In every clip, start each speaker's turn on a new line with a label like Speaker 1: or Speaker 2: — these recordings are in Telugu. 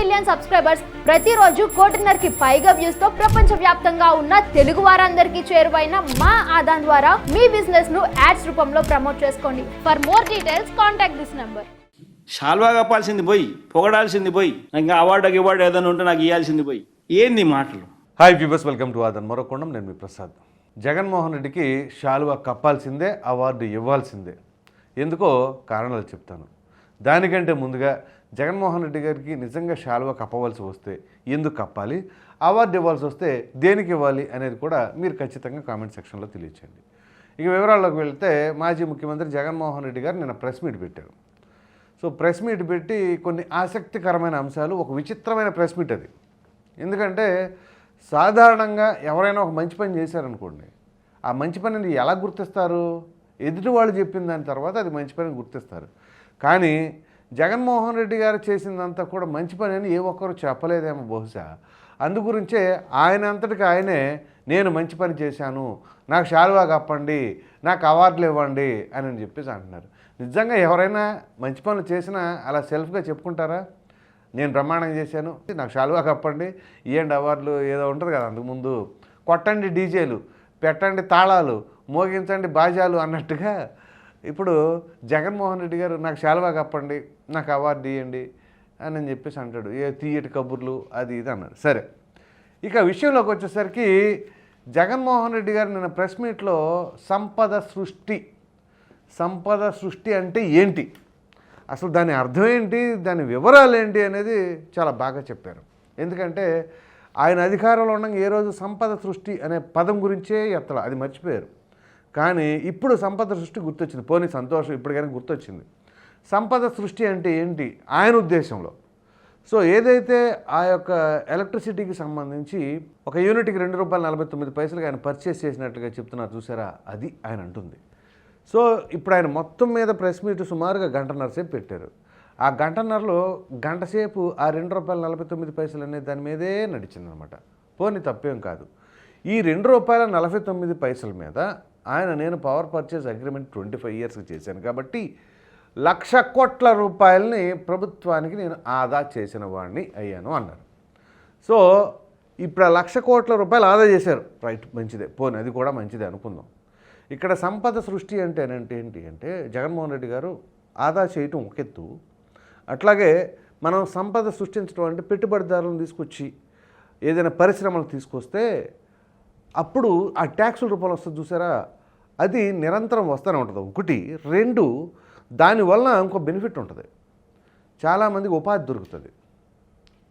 Speaker 1: మిలియన్ సబ్స్క్రైబర్స్ ప్రతిరోజు కోటిన్నరకి పైగా వ్యూస్తో ప్రపంచ వ్యాప్తంగా ఉన్న తెలుగు వారందరికీ చేరువైన మా ఆదాన్ ద్వారా మీ బిజినెస్ను యాడ్స్ రూపంలో ప్రమోట్ చేసుకోండి. For more details contact this number
Speaker 2: షాల్వా కప్పాల్సింది పోయి పొగడాల్సింది పోయి ఇంకా అవార్డు గివార్డు ఏదైనా ఉంటే నాకు ఇవ్వాల్సింది పోయి. ఏంది ఈ మాటలు?
Speaker 3: హాయ్ వ్యూవర్స్ వెల్కమ్ టు ఆదన్ మరొకొండం నేను మీ ప్రసాద్. జగన్మోహన్ రెడ్డికి శాలువా కప్పాల్సిందే అవార్డు ఇవ్వాల్సిందే. ఎందుకో కారణాలు చెప్తాను. దానికంటే ముందుగా జగన్మోహన్ రెడ్డి గారికి నిజంగా శాలువా కప్పవలసి వస్తే ఎందుకు కప్పాలి? అవార్డు ఇవ్వాల్సి వస్తే దేనికి ఇవ్వాలి అనేది కూడా మీరు ఖచ్చితంగా కామెంట్ సెక్షన్లో తెలియచేయండి. ఇక వివరాల్లోకి వెళ్తే మాజీ ముఖ్యమంత్రి జగన్మోహన్ రెడ్డి గారు నిన్న ప్రెస్ మీట్ పెట్టారు. సో ప్రెస్ మీట్ పెట్టి కొన్ని ఆసక్తికరమైన అంశాలు ఒక విచిత్రమైన ప్రెస్ మీట్ అది. ఎందుకంటే సాధారణంగా ఎవరైనా ఒక మంచి పని చేశారనుకోండి ఆ మంచి పనిని ఎలా గుర్తిస్తారు? ఎదుటి వాళ్ళు చెప్పిన దాని తర్వాత అది మంచి పని గుర్తిస్తారు. కానీ జగన్మోహన్ రెడ్డి గారు చేసిందంతా కూడా మంచి పని అని ఏ ఒక్కరు చెప్పలేదేమో బహుశా. అందుగురించే ఆయన అంతటికి ఆయనే నేను మంచి పని చేశాను నాకు శాలువా కప్పండి నాకు అవార్డులు ఇవ్వండి అని అని చెప్పేసి అంటున్నారు. నిజంగా ఎవరైనా మంచి పనులు చేసినా అలా సెల్ఫ్గా చెప్పుకుంటారా? నేను బ్రహ్మాండం చేశాను నాకు శాలువా కప్పండి ఇవ్వండి అవార్డులు ఏదో ఉంటుంది కదా అంతకుముందు కొట్టండి డీజేలు పెట్టండి తాళాలు మోగించండి బాజాలు అన్నట్టుగా. ఇప్పుడు జగన్మోహన్ రెడ్డి గారు నాకు శాలువా కప్పండి నాకు అవార్డు ఇవ్వండి అని అని చెప్పేసి అంటాడు. ఏ తీయటి కబుర్లు అది ఇది అన్నాడు. సరే. ఇక విషయంలోకి వచ్చేసరికి జగన్మోహన్ రెడ్డి గారు నిన్న ప్రెస్ మీట్లో సంపద సృష్టి సంపద సృష్టి అంటే ఏంటి? అసలు దాని అర్థం ఏంటి? దాని వివరాలు ఏంటి అనేది చాలా బాగా చెప్పారు. ఎందుకంటే ఆయన అధికారంలో ఉండగా ఏ రోజు సంపద సృష్టి అనే పదం గురించే ఎత్తల అది మర్చిపోయారు. కానీ ఇప్పుడు సంపద సృష్టి గుర్తొచ్చింది. పోనీ సంతోషం ఇప్పటికైనా గుర్తొచ్చింది. సంపద సృష్టి అంటే ఏంటి? ఆయన ఉద్దేశంలో. సో ఏదైతే ఆ యొక్క ఎలక్ట్రిసిటీకి సంబంధించి ఒక యూనిట్కి రెండు రూపాయల నలభై తొమ్మిది పైసలకి ఆయన పర్చేస్ చేసినట్టుగా చెప్తున్నారు చూసారా? అది ఆయన అంటుంది. సో ఇప్పుడు ఆయన మొత్తం మీద ప్రెస్ మీట్ సుమారుగా గంటన్నర సేపు పెట్టారు. ఆ గంటన్నరలో గంట సేపు ఆ రెండు రూపాయల నలభై తొమ్మిది పైసలు అనేది దాని మీదే నడిచిందనమాట. పోనీ తప్పేం కాదు. ఈ రెండు రూపాయల నలభై తొమ్మిది పైసల మీద ఆయన నేను power purchase agreement twenty five ఇయర్స్కి చేశాను కాబట్టి లక్ష కోట్ల రూపాయలని ప్రభుత్వానికి నేను ఆదా చేసిన వాడిని అయ్యాను అన్నారు సో ఇప్పుడు ఆ లక్ష కోట్ల రూపాయలు ఆదా చేశారు. రైట్ మంచిదే. పోనీ అది కూడా మంచిదే అనుకుందాం. ఇక్కడ సంపద సృష్టి అంటే ఏంటి అంటే జగన్మోహన్ రెడ్డి గారు ఆదా చేయటం ఒక ఎత్తు. అట్లాగే మనం సంపద సృష్టించడం అంటే పెట్టుబడిదారులను తీసుకొచ్చి ఏదైనా పరిశ్రమలు తీసుకొస్తే అప్పుడు ఆ ట్యాక్సుల రూపంలో వస్తుంది చూసారా? అది నిరంతరం వస్తూనే ఉంటుంది. ఒకటి. రెండు దానివల్ల ఇంకో బెనిఫిట్ ఉంటుంది. చాలామందికి ఉపాధి దొరుకుతుంది.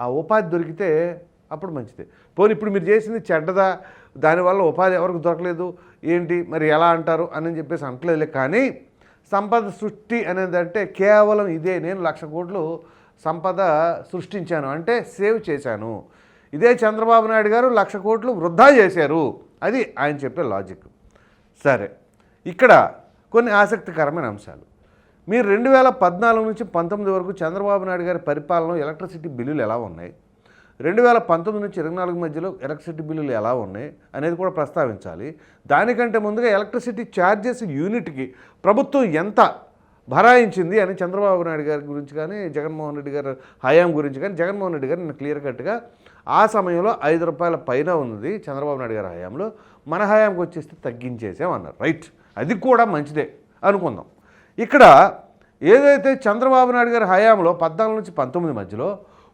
Speaker 3: ఆ ఉపాధి దొరికితే అప్పుడు మంచిదే. పోనీ ఇప్పుడు మీరు చేసింది చెడ్డదా? దానివల్ల ఉపాధి ఎవరికి దొరకలేదు? ఏంటి? మరి ఎలా అంటారు? అని చెప్పేసి అంటలేదులే కానీ సంపద సృష్టి అనేది అంటే కేవలం ఇదే. నేను లక్ష కోట్లు సంపద సృష్టించాను. అంటే సేవ్ చేశాను. ఇదే చంద్రబాబు నాయుడు గారు లక్ష కోట్లు వృధా చేశారు. అది ఆయన చెప్పే లాజిక్. సరే. ఇక్కడ కొన్ని ఆసక్తికరమైన అంశాలు. మీరు రెండు వేల పద్నాలుగు నుంచి పంతొమ్మిది వరకు చంద్రబాబు నాయుడు గారి పరిపాలన ఎలక్ట్రిసిటీ బిల్లులు ఎలా ఉన్నాయి? రెండు వేల పంతొమ్మిది నుంచి ఇరవై నాలుగు మధ్యలో ఎలక్ట్రిసిటీ బిల్లులు ఎలా ఉన్నాయి అనేది కూడా ప్రస్తావించాలి. దానికంటే ముందుగా ఎలక్ట్రిసిటీ ఛార్జెస్ యూనిట్కి ప్రభుత్వం ఎంత భరాయించింది అని చంద్రబాబు నాయుడు గారి గురించి కానీ జగన్మోహన్ రెడ్డి గారి హయాం గురించి కానీ జగన్మోహన్ రెడ్డి గారు నేను క్లియర్ కట్గా ఆ సమయంలో ఐదు రూపాయల పైన ఉన్నది చంద్రబాబు నాయుడు గారి హయాంలో. మన హయాంకి వచ్చేస్తే తగ్గించేసామన్నారు రైట్. అది కూడా మంచిదే అనుకుందాం. ఇక్కడ ఏదైతే చంద్రబాబు నాయుడు గారి హయాంలో పద్నాలుగు నుంచి పంతొమ్మిది మధ్యలో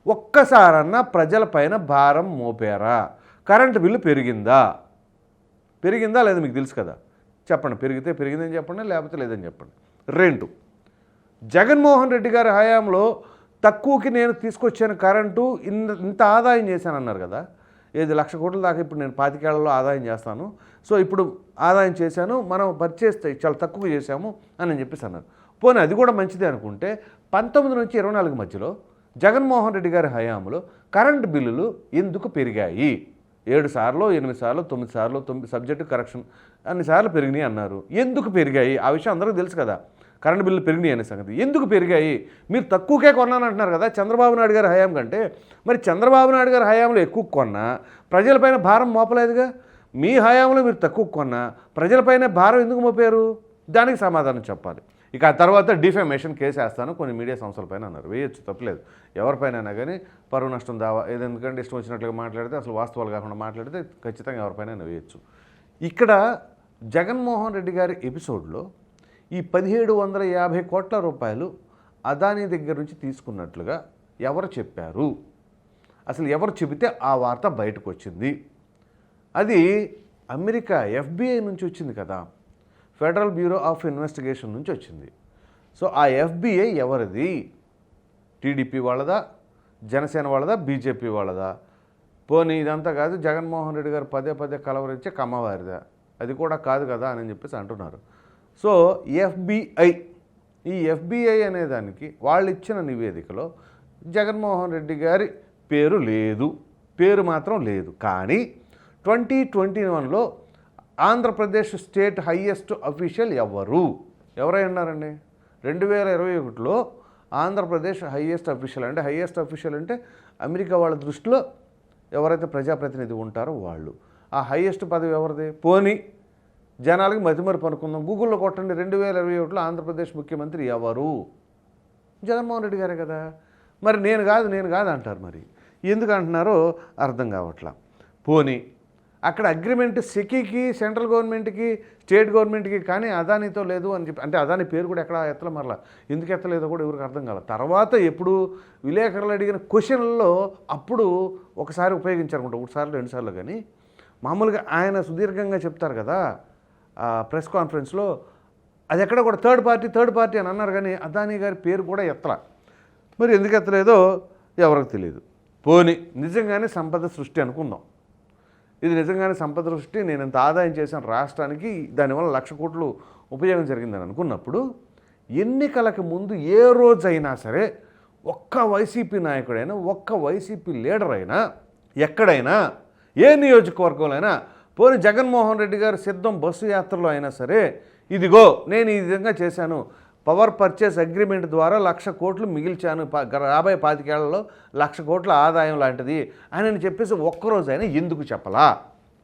Speaker 3: ఒక్కసారన్నా ప్రజలపైన భారం మోపారా? కరెంటు బిల్లు పెరిగిందా? పెరిగిందా లేదా మీకు తెలుసు కదా? చెప్పండి పెరిగితే పెరిగిందని చెప్పండి లేకపోతే లేదని చెప్పండి. రెండు జగన్మోహన్ రెడ్డి గారి హయాంలో తక్కువకి నేను తీసుకొచ్చాను కరెంటు ఇంత ఇంత ఆదాయం చేశానన్నారు కదా? ఏది లక్ష కోట్ల దాకా ఇప్పుడు నేను పాతికేళ్ళలో ఆదాయం చేస్తాను. సో ఇప్పుడు ఆదాయం చేశాను మనం పర్చేస్ చాలా తక్కువ చేశాము అని చెప్పేసి అన్నారు పోనీ అది కూడా మంచిదే అనుకుంటే పంతొమ్మిది నుంచి ఇరవై నాలుగు మధ్యలో జగన్మోహన్ రెడ్డి గారి హయాంలో కరెంటు బిల్లులు ఎందుకు పెరిగాయి? ఏడు సార్లు ఎనిమిది సార్లు తొమ్మిది సార్లు తొమ్మిది సబ్జెక్టు కరెక్షన్ అన్ని సార్లు పెరిగినాయి అన్నారు. ఎందుకు పెరిగాయి? ఆ విషయం అందరికీ తెలుసు కదా. కరెంట్ బిల్లు పెరిగినాయి అనే సంగతి. ఎందుకు పెరిగాయి? మీరు తక్కువకే కొన్నానంటున్నారు కదా చంద్రబాబు నాయుడు గారి హయాం కంటే మరి చంద్రబాబు నాయుడు గారి హయాంలో ఎక్కువ కొన్నా ప్రజలపైన భారం మోపలేదుగా? మీ హయాంలో మీరు తక్కువ కొన్నా ప్రజలపైన భారం ఎందుకు మోపారు? దానికి సమాధానం చెప్పాలి. ఇక ఆ తర్వాత డిఫెమేషన్ కేసు వేస్తాను కొన్ని మీడియా సంస్థలపైన అన్నారు. వేయచ్చు తప్పలేదు. ఎవరిపైన అయినా కానీ పరువు నష్టం దావా ఏది ఎందుకంటే ఇష్టం వచ్చినట్లుగా మాట్లాడితే అసలు వాస్తవాలు కాకుండా మాట్లాడితే ఖచ్చితంగా ఎవరిపైన వేయచ్చు. ఇక్కడ జగన్మోహన్ రెడ్డి గారి ఎపిసోడ్లో ఈ పదిహేడు వందల యాభై కోట్ల రూపాయలు అదానీ దగ్గర నుంచి తీసుకున్నట్లుగా ఎవరు చెప్పారు? అసలు ఎవరు చెబితే ఆ వార్త బయటకు వచ్చింది అది అమెరికా ఎఫ్బిఐ నుంచి వచ్చింది కదా. ఫెడరల్ బ్యూరో ఆఫ్ ఇన్వెస్టిగేషన్ నుంచి వచ్చింది. సో ఆ ఎఫ్బిఐ ఎవరిది? టీడీపీ వాళ్ళదా? జనసేన వాళ్ళదా? బీజేపీ వాళ్ళదా? పోనీ ఇదంతా కాదు జగన్మోహన్ రెడ్డి గారు పదే పదే కలవరించే కమ్మవారిదా. అది కూడా కాదు కదా అని చెప్పేసి అంటున్నారు. సో ఎఫ్బిఐ ఈ ఎఫ్బిఐ అనే దానికి వాళ్ళు ఇచ్చిన నివేదికలో జగన్మోహన్ రెడ్డి గారి పేరు లేదు. పేరు మాత్రం లేదు. కానీ ట్వంటీ ట్వంటీ వన్లో ఆంధ్రప్రదేశ్ స్టేట్ హయ్యెస్ట్ అఫీషియల్ ఎవరు? ఎవరై ఉన్నారండి? రెండు వేల ఇరవై ఒకటిలో ఆంధ్రప్రదేశ్ హయ్యెస్ట్ అఫీషియల్ అంటే హయ్యెస్ట్ అఫీషియల్ అంటే అమెరికా వాళ్ళ దృష్టిలో ఎవరైతే ప్రజాప్రతినిధి ఉంటారో వాళ్ళు. ఆ హయ్యెస్ట్ పదవి ఎవరిది? పోనీ జనాలకి మతిమరుపు అనుకుందాం. గూగుల్లో కొట్టండి రెండు వేల ఇరవై ఒకటిలో ఆంధ్రప్రదేశ్ ముఖ్యమంత్రి ఎవరు? జగన్మోహన్ రెడ్డి గారే కదా. మరి నేను కాదు నేను కాదు అంటారు మరి. ఎందుకు అంటున్నారో అర్థం కావట్లా. పోనీ అక్కడ అగ్రిమెంట్ సెకీకి సెంట్రల్ గవర్నమెంట్కి స్టేట్ గవర్నమెంట్కి కానీ అదానితో లేదు అని చెప్పి అంటే అదాని పేరు కూడా ఎక్కడ ఎత్తల మరలా ఎందుకు ఎత్తలేదో కూడా ఎవరికి అర్థం కాలేదు తర్వాత ఎప్పుడు విలేకరులు అడిగిన క్వశ్చన్లలో అప్పుడు ఒకసారి ఉపయోగించారనుకుంటా ఒకసారి రెండుసార్లు కానీ. మామూలుగా ఆయన సుదీర్ఘంగా చెప్తారు కదా ప్రెస్ కాన్ఫరెన్స్లో అది ఎక్కడ కూడా థర్డ్ పార్టీ థర్డ్ పార్టీ అని అన్నారు కానీ అదానీ గారి పేరు కూడా ఎత్తల. మరి ఎందుకు ఎత్తలేదో ఎవరికి తెలియదు పోని నిజంగానే సంపద సృష్టి అనుకుందాం. ఇది నిజంగానే సంపద సృష్టి నేను ఇంత ఆదాయం చేశాను రాష్ట్రానికి దానివల్ల లక్ష కోట్లు ఉపయోగం జరిగిందని అనుకున్నప్పుడు ఎన్నికలకు ముందు ఏ రోజైనా సరే ఒక్క వైసీపీ నాయకుడైనా ఒక్క వైసీపీ లీడర్ అయినా ఎక్కడైనా ఏ నియోజకవర్గంలో అయినా పోనీ జగన్మోహన్ రెడ్డి గారు సిద్ధం బస్సు యాత్రలో అయినా సరే ఇదిగో నేను ఈ విధంగా చేశాను. పవర్ పర్చేస్ అగ్రిమెంట్ ద్వారా లక్ష కోట్లు మిగిల్చాను. రాబోయే పాతికేళ్ళలో లక్ష కోట్ల ఆదాయం లాంటిది అని చెప్పేసి ఒక్కరోజైనా ఎందుకు చెప్పలా?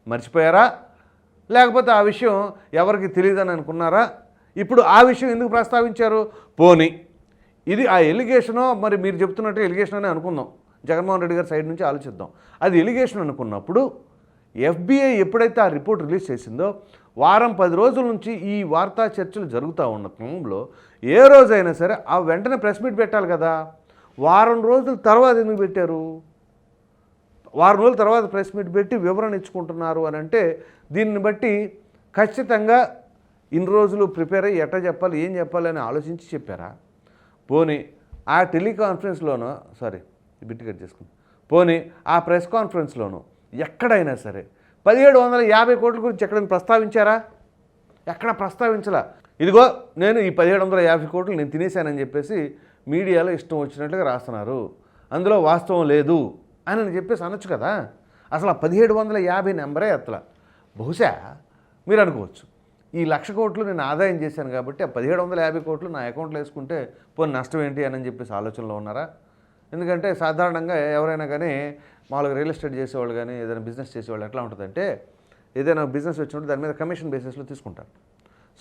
Speaker 3: మర్చిపోయారా? లేకపోతే ఆ విషయం ఎవరికి తెలియదని అనుకున్నారా? ఇప్పుడు ఆ విషయం ఎందుకు ప్రస్తావించారు? పోని ఇది ఆ ఎలిగేషనో మరి మీరు చెప్తున్నట్టు ఎలిగేషన్ అని అనుకుందాం. జగన్మోహన్ రెడ్డి గారి సైడ్ నుంచి ఆలోచిద్దాం. అది ఎలిగేషన్ అనుకున్నప్పుడు ఎఫ్బిఐ ఎప్పుడైతే ఆ రిపోర్ట్ రిలీజ్ చేసిందో వారం పది రోజుల నుంచి ఈ వార్తా చర్చలు జరుగుతూ ఉన్న క్రమంలో ఏ రోజైనా సరే ఆ వెంటనే ప్రెస్ మీట్ పెట్టాలి కదా. వారం రోజుల తర్వాత ఎందుకు పెట్టారు? వారం రోజుల తర్వాత ప్రెస్ మీట్ పెట్టి వివరణ ఇచ్చుకుంటున్నారు అని అంటే దీన్ని బట్టి ఖచ్చితంగా ఇన్ని రోజులు ప్రిపేర్ అయ్యి ఎట్లా చెప్పాలి ఏం చెప్పాలి అని ఆలోచించి చెప్పారా? పోనీ ఆ టెలికాన్ఫరెన్స్లోనూ సారీ బిట్ కట్ చేసుకుని పోనీ ఆ ప్రెస్ కాన్ఫరెన్స్లోనూ ఎక్కడైనా సరే. పదిహేడు వందల యాభై కోట్ల గురించి ఎక్కడైనా ప్రస్తావించారా? ఎక్కడ ప్రస్తావించలా. ఇదిగో నేను ఈ పదిహేడు వందల యాభై కోట్లు నేను తినేశానని చెప్పేసి మీడియాలో ఇష్టం వచ్చినట్లుగా రాస్తున్నారు. అందులో వాస్తవం లేదు అని అని చెప్పేసి అనొచ్చు కదా. అసలు ఆ పదిహేడు వందల యాభై నెంబరే అట్లా బహుశా మీరు అనుకోవచ్చు. ఈ లక్ష కోట్లు నేను ఆదాయం చేశాను కాబట్టి ఆ పదిహేడు వందల యాభై కోట్లు నా అకౌంట్లో వేసుకుంటే పోనీ నష్టం ఏంటి అని చెప్పేసి ఆలోచనలో ఉన్నారా? ఎందుకంటే సాధారణంగా ఎవరైనా కానీ మామూలుగా రియల్ ఎస్టేట్ చేసేవాళ్ళు కానీ ఏదైనా బిజినెస్ చేసేవాళ్ళు ఎట్లా ఉంటుందంటే ఏదైనా బిజినెస్ వచ్చినప్పుడు దాని మీద కమిషన్ బేసిస్లో తీసుకుంటారు.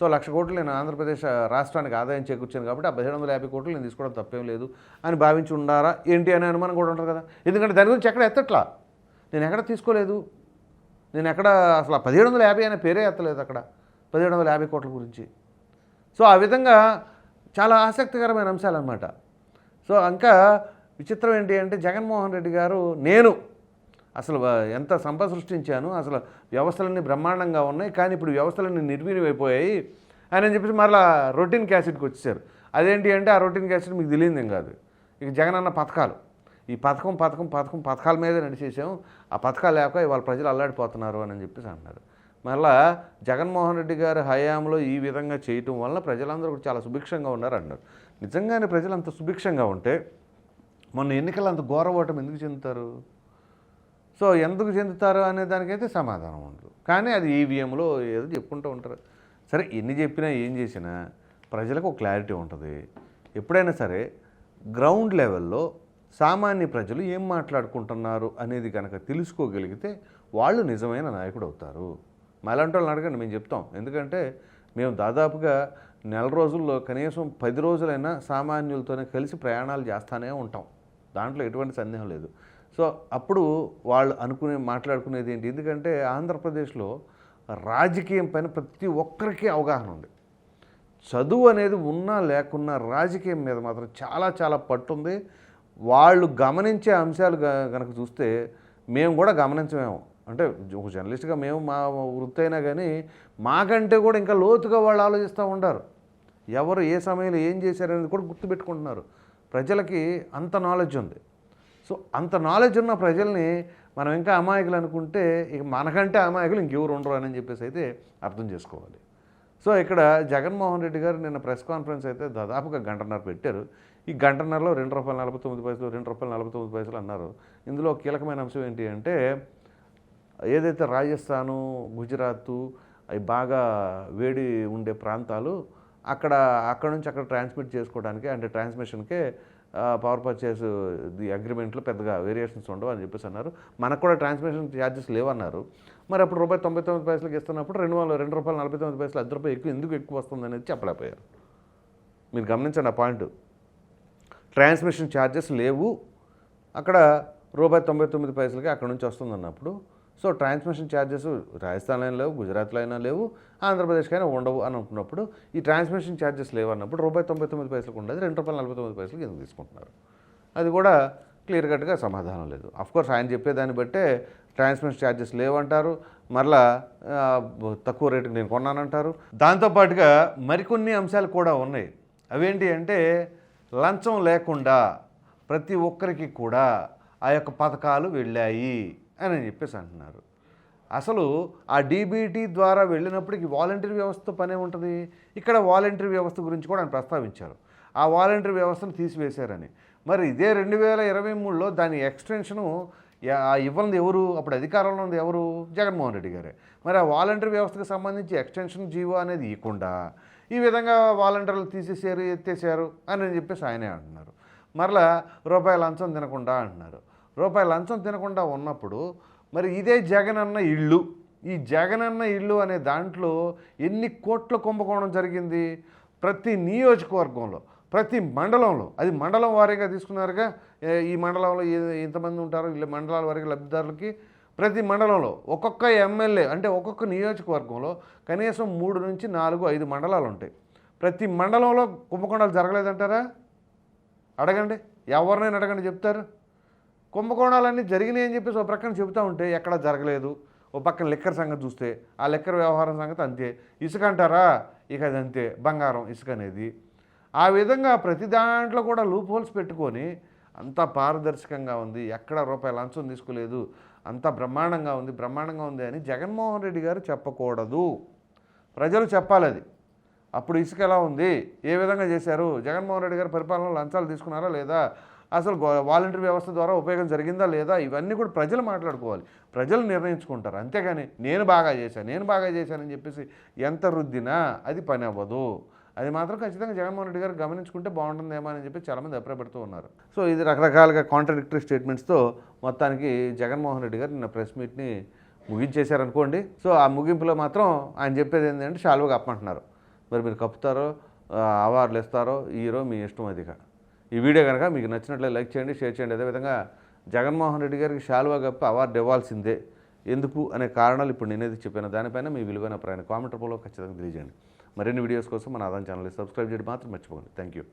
Speaker 3: సో లక్ష కోట్లు నేను ఆంధ్రప్రదేశ్ రాష్ట్రానికి ఆదాయం చేకూర్చాను కాబట్టి ఆ పదిహేడు వందల యాభై కోట్లు నేను తీసుకోవడం తప్పేం లేదు అని భావించి ఉండారా ఏంటి అనే అనుమానం కూడా ఉంటుంది కదా. ఎందుకంటే దాని గురించి ఎక్కడ ఎత్తట్లా? నేను ఎక్కడ తీసుకోలేదు? నేను ఎక్కడ అసలు ఆ పదిహేడు వందల యాభై అనే పేరే ఎత్తలేదు అక్కడ పదిహేడు వందల యాభై కోట్ల గురించి. సో ఆ విధంగా చాలా ఆసక్తికరమైన అంశాలన్నమాట. సో ఇంకా విచిత్రం ఏంటి అంటే జగన్మోహన్ రెడ్డి గారు నేను అసలు ఎంత సంపద సృష్టించాను అసలు వ్యవస్థలన్నీ బ్రహ్మాండంగా ఉన్నాయి కానీ ఇప్పుడు వ్యవస్థలన్నీ నిర్వీర్యమైపోయాయి అని అని చెప్పేసి మరలా రొటీన్ క్యాసెట్కి వచ్చేసారు. అదేంటి అంటే ఆ రొటీన్ క్యాసెట్ మీకు తెలియదేం కాదు. ఇక జగన్ అన్న పథకాలు. ఈ పథకం పథకం పథకం పథకాల మీదే నడిచేసాము ఆ పథకాలు లేక ఇవాళ ప్రజలు అల్లాడిపోతున్నారు అని చెప్పేసి అన్నారు మళ్ళా జగన్మోహన్ రెడ్డి గారి హయాంలో ఈ విధంగా చేయటం వల్ల ప్రజలందరూ కూడా చాలా సుభిక్షంగా ఉన్నారు అన్నారు నిజంగానే ప్రజలు అంత సుభిక్షంగా ఉంటే మొన్న ఎన్నికలు అంత ఘోర ఓటమి ఎందుకు చెందుతారు? సో ఎందుకు చెందుతారు అనే దానికైతే సమాధానం ఉండదు. కానీ అది ఈవీఎంలో ఏదో చెప్పుకుంటూ ఉంటారు. సరే ఎన్ని చెప్పినా ఏం చేసినా ప్రజలకు ఒక క్లారిటీ ఉంటుంది. ఎప్పుడైనా సరే గ్రౌండ్ లెవెల్లో సామాన్య ప్రజలు ఏం మాట్లాడుకుంటున్నారు అనేది కనుక తెలుసుకోగలిగితే వాళ్ళు నిజమైన నాయకుడు అవుతారు. మాలాంటి వాళ్ళని అడగండి మేము చెప్తాం. ఎందుకంటే మేము దాదాపుగా నెల రోజుల్లో కనీసం పది రోజులైనా సామాన్యులతోనే కలిసి ప్రయాణాలు చేస్తానే ఉంటాం. దాంట్లో ఎటువంటి సందేహం లేదు. సో అప్పుడు వాళ్ళు అనుకునే మాట్లాడుకునేది ఏంటి? ఎందుకంటే ఆంధ్రప్రదేశ్లో రాజకీయం పైన ప్రతి ఒక్కరికి అవగాహన ఉంది. చదువు అనేది ఉన్నా లేకున్నా రాజకీయం మీద మాత్రం చాలా చాలా పట్టుంది వాళ్ళు గమనించే అంశాలు కనుక గనక చూస్తే మేము కూడా గమనించమేమో. అంటే ఒక జర్నలిస్ట్గా మేము మా వృత్తి అయినా కానీ మాకంటే కూడా ఇంకా లోతుగా వాళ్ళు ఆలోచిస్తూ ఉంటారు. ఎవరు ఏ సమయంలో ఏం చేశారనేది కూడా గుర్తుపెట్టుకుంటున్నారు. ప్రజలకి అంత నాలెడ్జ్ ఉంది. సో అంత నాలెడ్జ్ ఉన్న ప్రజల్ని మనం ఇంకా అమాయకులు అనుకుంటే ఇక మనకంటే అమాయకులు ఇంకెవరు ఉండరు అని చెప్పేసి అయితే అర్థం చేసుకోవాలి. సో ఇక్కడ జగన్మోహన్ రెడ్డి గారు నిన్న ప్రెస్ కాన్ఫరెన్స్ అయితే దాదాపుగా గంటన్నర పెట్టారు. ఈ గంటన్నరలో రెండు రూపాయల నలభై తొమ్మిది పైసలు రెండు రూపాయల నలభై తొమ్మిది పైసలు అన్నారు. ఇందులో కీలకమైన అంశం ఏంటి అంటే ఏదైతే రాజస్థాను గుజరాత్ అవి బాగా వేడి ఉండే ప్రాంతాలు అక్కడ అక్కడ నుంచి అక్కడ ట్రాన్స్మిట్ చేసుకోవడానికి అంటే ట్రాన్స్మిషన్కే పవర్ పర్చేస్ ది అగ్రిమెంట్లో పెద్దగా వేరియేషన్స్ ఉండవు అని చెప్పేసి అన్నారు. మనకు కూడా ట్రాన్స్మిషన్ ఛార్జెస్ లేవన్నారు. మరి అప్పుడు రూపాయి తొంభై తొమ్మిది పైసలకి ఇస్తున్నప్పుడు రెండు వందల రెండు రూపాయలు నలభై తొమ్మిది పైసలు ఐదు రూపాయలు ఎక్కువ ఎందుకు ఎక్కువ వస్తుంది అనేది చెప్పలేకపోయారు. మీరు గమనించండి ఆ పాయింట్. ట్రాన్స్మిషన్ ఛార్జెస్ లేవు. అక్కడ రూపాయి తొంభై తొమ్మిది పైసలకి అక్కడ నుంచి వస్తుంది అన్నప్పుడు సో ట్రాన్స్మిషన్ ఛార్జెస్ రాజస్థాన్లో అయినా లేవు గుజరాత్లో అయినా లేవు ఆంధ్రప్రదేశ్కి అయినా ఉండవు అని అనుకున్నప్పుడు ఈ ట్రాన్స్మిషన్ ఛార్జెస్ లేవు అన్నప్పుడు రూపాయి తొంభై తొమ్మిది పైసలకు ఉండదు రెండు రూపాయలు నలభై తొమ్మిది పైసలకి ఎందుకు తీసుకుంటున్నారు? అది కూడా క్లియర్ కట్గా సమాధానం లేదు. అఫ్కోర్స్ ఆయన చెప్పేదాన్ని బట్టే ట్రాన్స్మిషన్ ఛార్జెస్ లేవంటారు మరలా తక్కువ రేటుకి నేను కొన్నానంటారు. దాంతోపాటుగా మరికొన్ని అంశాలు కూడా ఉన్నాయి. అవేంటి అంటే లంచం లేకుండా ప్రతి ఒక్కరికి కూడా ఆ యొక్క పథకాలు వెళ్ళాయి. అని చెప్పేసి అంటున్నారు. అసలు ఆ డీబీటీ ద్వారా వెళ్ళినప్పటికి వాలంటీర్ వ్యవస్థ పనే ఉంటుంది? ఇక్కడ వాలంటీర్ వ్యవస్థ గురించి కూడా ఆయన ప్రస్తావించారు. ఆ వాలంటీర్ వ్యవస్థను తీసివేశారని. మరి ఇదే రెండు వేల ఇరవై మూడులో దాని ఎక్స్టెన్షను ఇవ్వనిది ఎవరు? అప్పుడు అధికారంలో ఉంది ఎవరు? జగన్మోహన్ రెడ్డి గారే. మరి ఆ వాలంటీర్ వ్యవస్థకు సంబంధించి ఎక్స్టెన్షన్ జీవో అనేది ఇవ్వకుండా ఈ విధంగా వాలంటీర్లు తీసేసారు ఎత్తేసారు అని చెప్పేసి ఆయనే అంటున్నారు. మరలా రూపాయి లంచం తినకుండా అంటున్నారు. రూపాయి లంచం తినకుండా ఉన్నప్పుడు మరి ఇదే జగనన్న ఇళ్ళు. ఈ జగనన్న ఇళ్ళు అనే దాంట్లో ఎన్ని కోట్ల కుంభకోణం జరిగింది? ప్రతి నియోజకవర్గంలో ప్రతి మండలంలో. అది మండలం వారీగా తీసుకున్నారుగా? ఈ మండలంలో ఏ- ఎంతమంది ఉంటారో? ఇలా మండలాల వారికి లబ్ధిదారులకి. ప్రతి మండలంలో ఒక్కొక్క ఎమ్మెల్యే అంటే ఒక్కొక్క నియోజకవర్గంలో కనీసం మూడు నుంచి నాలుగు ఐదు మండలాలు ఉంటాయి. ప్రతి మండలంలో కుంభకోణాలు జరగలేదంటారా? అడగండి. ఎవరినైనా అడగండి చెప్తారు. కుంభకోణాలన్నీ జరిగినాయి అని చెప్పేసి ఒక ప్రక్కన చెబుతూ ఉంటే ఎక్కడ జరగలేదు. ఓ పక్కన లెక్కర్ సంగతి చూస్తే ఆ లెక్కర్ వ్యవహారం సంగతి అంతే. ఇసుక అంటారా? ఇక అది అంతే. బంగారం ఇసుక అనేది. ఆ విధంగా ప్రతి దాంట్లో కూడా లూప్ హోల్స్ పెట్టుకొని అంతా పారదర్శకంగా ఉంది. ఎక్కడ రూపాయి లంచం తీసుకోలేదు. అంతా బ్రహ్మాండంగా ఉంది. బ్రహ్మాండంగా ఉంది అని జగన్మోహన్ రెడ్డి గారు చెప్పకూడదు. ప్రజలు చెప్పాలి అది. అప్పుడు ఇసుక ఎలా ఉంది? ఏ విధంగా చేశారు? జగన్మోహన్ రెడ్డి గారు పరిపాలనలో లంచాలు తీసుకున్నారా లేదా? అసలు వాలంటీర్ వ్యవస్థ ద్వారా ఉపయోగం జరిగిందా లేదా ఇవన్నీ కూడా ప్రజలు మాట్లాడుకోవాలి. ప్రజలు నిర్ణయించుకుంటారు. అంతేగాని నేను బాగా చేశాను నేను బాగా చేశానని చెప్పేసి ఎంత రుద్దినా అది పని అవ్వదు. అది మాత్రం ఖచ్చితంగా జగన్మోహన్ రెడ్డి గారు గమనించుకుంటే బాగుంటుందేమో అని చెప్పి చాలామంది అభిప్రాయపడుతూ ఉన్నారు. సో ఇది రకరకాలుగా కాంట్రడిక్టరీ స్టేట్మెంట్స్తో మొత్తానికి జగన్మోహన్ రెడ్డి గారు నిన్న ప్రెస్ మీట్ని ముగించేశారనుకోండి. సో ఆ ముగింపులో మాత్రం ఆయన చెప్పేది ఏంటంటే షాల్వగా కప్పమంటున్నారు. మరి మీరు కప్పుతారో అవార్డులు ఇస్తారో ఈరో మీ ఇష్టం అదిగా. ఈ వీడియో కనుక మీకు నచ్చినట్లయితే లైక్ చేయండి షేర్ చేయండి. అదేవిధంగా జగన్మోహన్ రెడ్డి గారికి షాల్వా గప్ప అవార్డు ఇవ్వాల్సిందే. ఎందుకు అనే కారణాలు ఇప్పుడు నేనేది చెప్పాను. దానిపైన మీ విలువైన ప్రయాణ కామెంట్ రూపంలో ఖచ్చితంగా తెలియజేయండి. మరిన్ని వీడియోస్ కోసం మన ఆదాయం ఛానల్ని సబ్స్క్రైబ్ చేయడం మాత్రం మర్చిపోకండి. Thank you